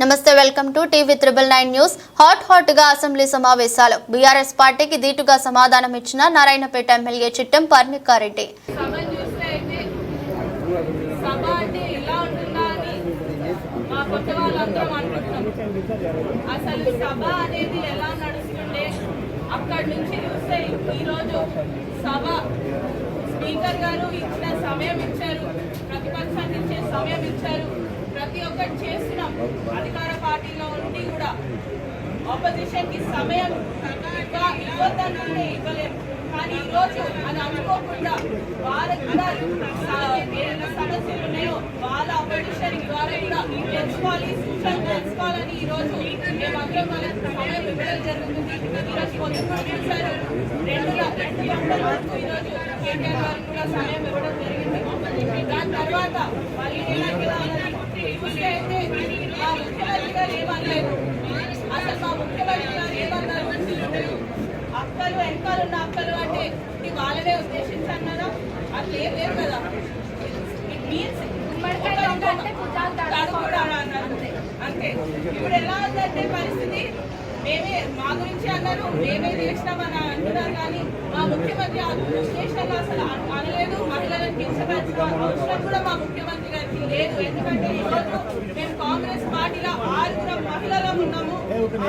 నమస్తే welcome to TV triple nine news. Hot హాట్గా assembly సమావేశాలు. బీఆర్ఎస్ పార్టీకి దీటుగా సమాధానం ఇచ్చిన నారాయణపేట ఎమ్మెల్యే చిట్టం పర్ణికారెడ్డి అసలు సభ అనేది ఎలా నడుస్తుండే? అక్కడి నుంచి చూస్తే ఈరోజు సభ. స్పీకర్ గారు ఇచ్చిన సమయం ఇచ్చారు. ప్రతిపక్షానికి ఇచ్చే సమయం ఇచ్చారు. ప్రతి ఒక్కటి చేస్తున్నాం. అధికార పార్టీలో ఉండి కూడా ఆపోజిషన్కి సమయం ఇంకా ఇవ్వద్దనంటే ఇవ్వలేము కానీ ఈ రోజు అది అనుకోకుండా వాళ్ళకి కూడా ఏదైనా సమస్యలు ఉన్నాయో వాళ్ళ ఆపోజిషన్ ద్వారా కూడా తెలుసుకోవాలి సూచనలు తెలుసుకోవాలని ఈ రోజు మేమందరం వాళ్ళకి సమయం ఇవ్వడం జరుగుతుంది. ఈ రోజు పొద్దున్న చూశారు. రెండు గంటల వరకు కేటీఆర్ గారికి కూడా సమయం ఇవ్వడం జరిగింది. దాని తర్వాత మళ్ళీ చూస్తే అయితే మా ముఖ్యమంత్రి గారు ఏమనలేదు అసలు మా ముఖ్యమంత్రి గారు ఏమన్నారు అక్కలు వెనకాల ఉన్న అక్కలు అంటే ఇది వాళ్ళనే ఉద్దేశించి అన్నారా అట్లా ఏం లేదు కదా ఇట్ మీన్స్ అంతే ఇప్పుడు ఎలా ఉందంటే పరిస్థితి మేమే మా గురించి మేమే చేసినామని అంటున్నారు కానీ మా ముఖ్యమంత్రి విశ్లేషణలో అసలు అనలేదు. మహిళలను కించపరిచిన అవసరం కూడా మా ముఖ్యమంత్రి గారికి లేదు. ఎందుకంటే ఈరోజు మేము కాంగ్రెస్ పార్టీలో ఆరుగురం మహిళలం ఉన్నాము.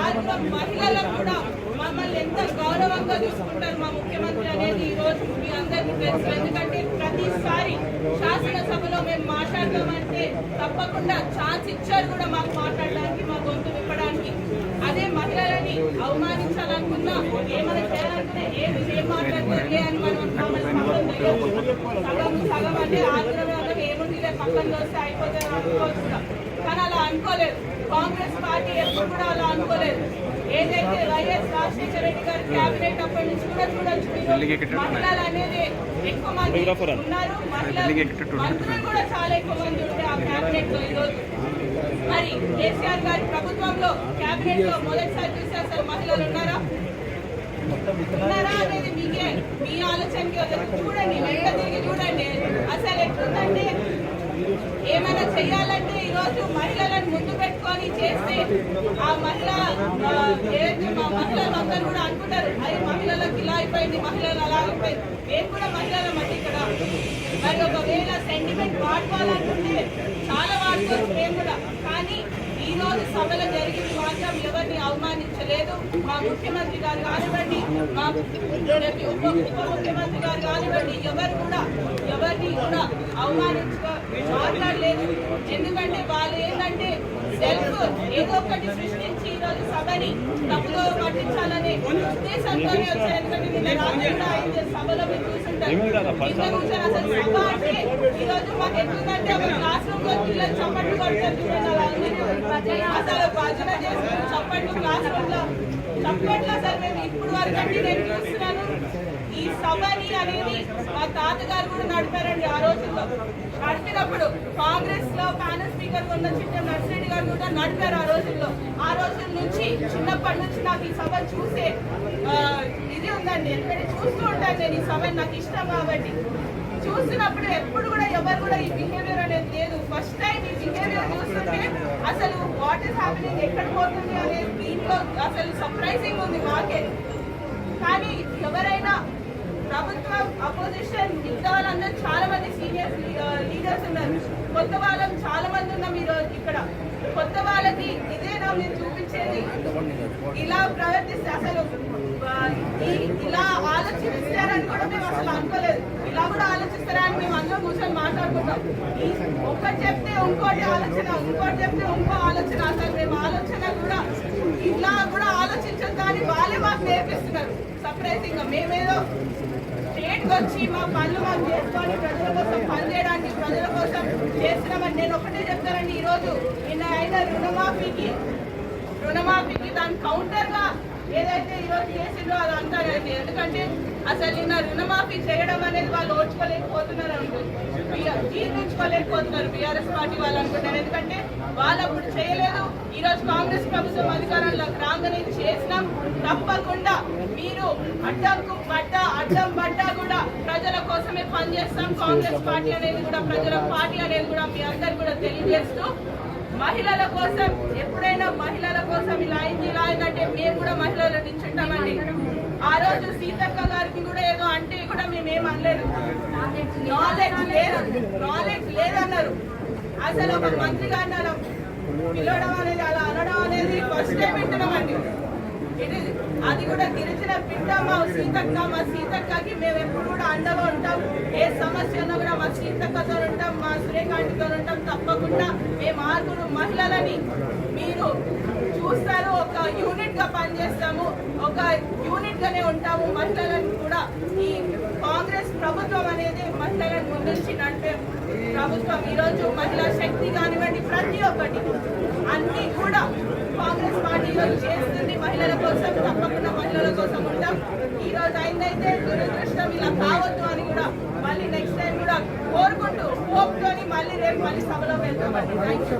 ఆరుగురం మహిళలం కూడా మమ్మల్ని ఎంత గౌరవంగా చూసుకుంటారు మా ముఖ్యమంత్రి అనేది ఈ రోజు మీ అందరికీ తెలుసు. ఎందుకంటే ప్రతిసారి శాసనసభలో మేము మాట్లాడదామంటే తప్పకుండా ఛాన్స్ ఇచ్చారు కూడా మాకు మాట్లాడడానికి మా గొంతు విప్పడానికి. అవమానించాలనుకున్నా ఏమైనా చేయాలనుకున్నా ఏం ఏం మాట్లాడతారులే అని మనం. సగం సగం అంటే ఆగ్రహం అందరూ ఏముందిలే పక్కన వస్తే అయిపోతుంది అనుకోవచ్చు. కానీ అలా అనుకోలేదు. కాంగ్రెస్ పార్టీ ఎప్పుడు కూడా అలా అనుకోలేదు. ఏదైతే వైఎస్ రాజశేఖర రెడ్డి గారి క్యాబినెట్ అప్పటి నుంచి కూడా చూడొచ్చు. మహిళలు అనేది ఎక్కువ మంది ఉన్నారు. మహిళలు మంత్రులు కూడా చాలా ఎక్కువ మంది ఉంటే ఆ క్యాబినెట్లో ఈరోజు. మరి కేసీఆర్ గారి ప్రభుత్వంలో క్యాబినెట్లో మొదటిసారి చూసి అసలు మహిళలు ఉన్నారా? ఉన్నారా అనేది మీకే మీ ఆలోచనకి చూడండి వెంట తిరిగి చూడండి. అసలు ఎట్లుందంటే ఏమైనా చేయాలంటే ఈ రోజు మహిళలను ముందు పెట్టుకొని చేస్తే ఆ మహిళ ఏదైతే మా మహిళలు అందరూ కూడా అనుకుంటారు అది మహిళలకు ఇలా అయిపోయింది మహిళలు అలా అయిపోయింది. మేము కూడా మహిళల అండి ఇక్కడ మరి ఒకవేళ సెంటిమెంట్ వాడుకోవాలనుకుంటే చాలా వాడుకోవచ్చు మేము కూడా. రోజు సభలు జరిగింది మాత్రం ఎవరిని అవమానించలేదు. మా ముఖ్యమంత్రి గారు కానివ్వండి మా ఉప ఉప ముఖ్యమంత్రి గారు కానివ్వండి ఎవరు కూడా ఎవరిని కూడా అవమానించ మాట్లాడలేదు. ఎందుకంటే వాళ్ళు ఏంటంటే సెల్ఫ్ ఏదో ఒకటి సృష్టించి ఈ రోజు సభని తప్పులో పట్టించాలనే నిన్న సభలో మీరు చూసుంటారు. నిన్న కూర్చొని అసలు సభ అంటే ఈ రోజు మాకు ఎట్లుందంటే ఒక క్లాస్ రూమ్లో పిల్లలు చప్పట్లు. అసలు భజన చేస్తారు. చప్పట్లు క్లాస్ రూమ్లో. చప్పట్లు అసలు మేము ఇప్పుడు వరకు అంటే నేను చూస్తున్నాను. ఈ సభని అనేది మా తాతగారు కూడా నడిపారండి ఆ రోజుల్లో. నడిపినప్పుడు కాంగ్రెస్లో ప్యానల్ స్పీకర్ ఉన్న చిన్న నర్సిరెడ్డి గారు కూడా చెప్పారు ఆ రోజుల్లో. ఆ రోజుల నుంచి చిన్నప్పటి నుంచి నాకు ఈ సభ చూసే ఇది ఉందండి. ఎందుకంటే చూస్తూ ఉంటాను నేను ఈ సభ నాకు ఇష్టం కాబట్టి. చూసినప్పుడు ఎప్పుడు కూడా ఎవరు కూడా ఈ బిహేవియర్ అనేది లేదు. ఫస్ట్ టైం ఈ బిహేవియర్ చూస్తుంటే అసలు వాట్ ఈస్ హ్యాపెనింగ్ ఎక్కడ పోతుంది అనేది దీంట్లో అసలు సర్ప్రైజింగ్ ఉంది మాకే. కానీ ఎవరైనా ప్రభుత్వం అపోజిషన్ మిగతా వాళ్ళందరూ చాలా మంది సీనియర్ లీడర్స్ ఉన్నారు. కొత్త వాళ్ళం చాలా మంది ఉన్నాం ఈరోజు ఇక్కడ. కొత్త వాళ్ళకి ఇదేనా మీరు చూపించేది. ఇలా ప్రవర్తిస్తే అసలు ఇలా ఆలోచిస్తారని కూడా మేము అసలు అనుకోలేదు. ఇలా కూడా ఆలోచిస్తారని మేము అందరం కూర్చొని మాట్లాడుకుంటాం. ఒకటి ఒక్కటి చెప్తే ఇంకోటి ఆలోచన ఇంకోటి చెప్తే ఇంకో ఆలోచన. అసలు మేము ఆలోచన కూడా ఇలా కూడా ఆలోచించదు కానీ వాళ్ళే మాకు నేర్పిస్తున్నారు. సర్ప్రైజింగ్గా మేమేదో వచ్చి మా పనులు మనం చేసుకొని ప్రజల కోసం పని చేయడానికి ప్రజల కోసం చేస్తున్నామని నేను ఒకటే చెప్తానండి. ఈరోజు నిన్న అయిన రుణమాఫీకి రుణమాఫీకి దాని కౌంటర్గా ఏదైతే ఈరోజు చేసిందో అది అంటారండి. ఎందుకంటే అసలు నిన్న రుణమాఫీ చేయడం అనేది వాళ్ళు ఓడ్చుకోలేకపోతున్నారు అనుకుంటుంది జీర్ణించుకోలేకపోతున్నారు బీఆర్ఎస్ పార్టీ వాళ్ళు అనుకుంటారు. ఎందుకంటే వాళ్ళు అప్పుడు చేయలేదు. ఈ రోజు కాంగ్రెస్ ప్రభుత్వం అధికారంలోకి రాగానే చేసినాం. తప్పకుండా మీరు అడ్డంకు పడ్డ అడ్డం పడ్డా కూడా కోసమే పనిచేస్తాం. కాంగ్రెస్ పార్టీ అనేది కూడా ప్రజల పార్టీ అనేది కూడా మీ అందరు కూడా తెలియజేస్తూ మహిళల కోసం ఎప్పుడైనా మహిళల కోసం ఇలా అయింది ఇలా అయిందంటే మేము కూడా మహిళలు నిల్చుంటామండి ఆ రోజు సీతక్క గారికి కూడా ఏదో అంటే కూడా మేమేం అనలేదు. నాలెడ్జ్ లేదు నాలెడ్జ్ లేదన్నారు. అసలు ఒక మంత్రి గారిని అలా పిలవడం అనేది అలా అనడం అనేది ఫస్ట్ టైం వింటున్నామండి. అది కూడా గిరిజన బిడ్డ మా సీతక్క మా సీతక్కకి మేము ఎప్పుడు కూడా అండగా ఉంటాం. ఏ సమస్య ఉన్నా కూడా మా సీతక్కతో ఉంటాం మా సూర్యకాంతితో ఉంటాం. తప్పకుండా మేము ఆరుగురు మహిళలని మీరు చూస్తారు. ఒక యూనిట్గా పనిచేస్తాము. ఒక యూనిట్ గానే ఉంటాము మహిళలను కూడా. ఈ కాంగ్రెస్ ప్రభుత్వం అనేది మహిళలను ముందుంచి ప్రభుత్వం ఈరోజు మహిళా శక్తి కానివ్వండి ప్రతి ఒక్కటి అన్ని కూడా కాంగ్రెస్ పార్టీలో చేస్తుంది. మహిళల కోసం తప్పకుండా మహిళల కోసం ఉంటాం. ఈ రోజు అయిందైతే దురదృష్టం ఇలా కావద్దు అని కూడా మళ్ళీ నెక్స్ట్ టైం కూడా కోరుకుంటూ హోప్ మళ్ళీ రేపు మళ్ళీ సభలో వెళ్తామండి. Thank you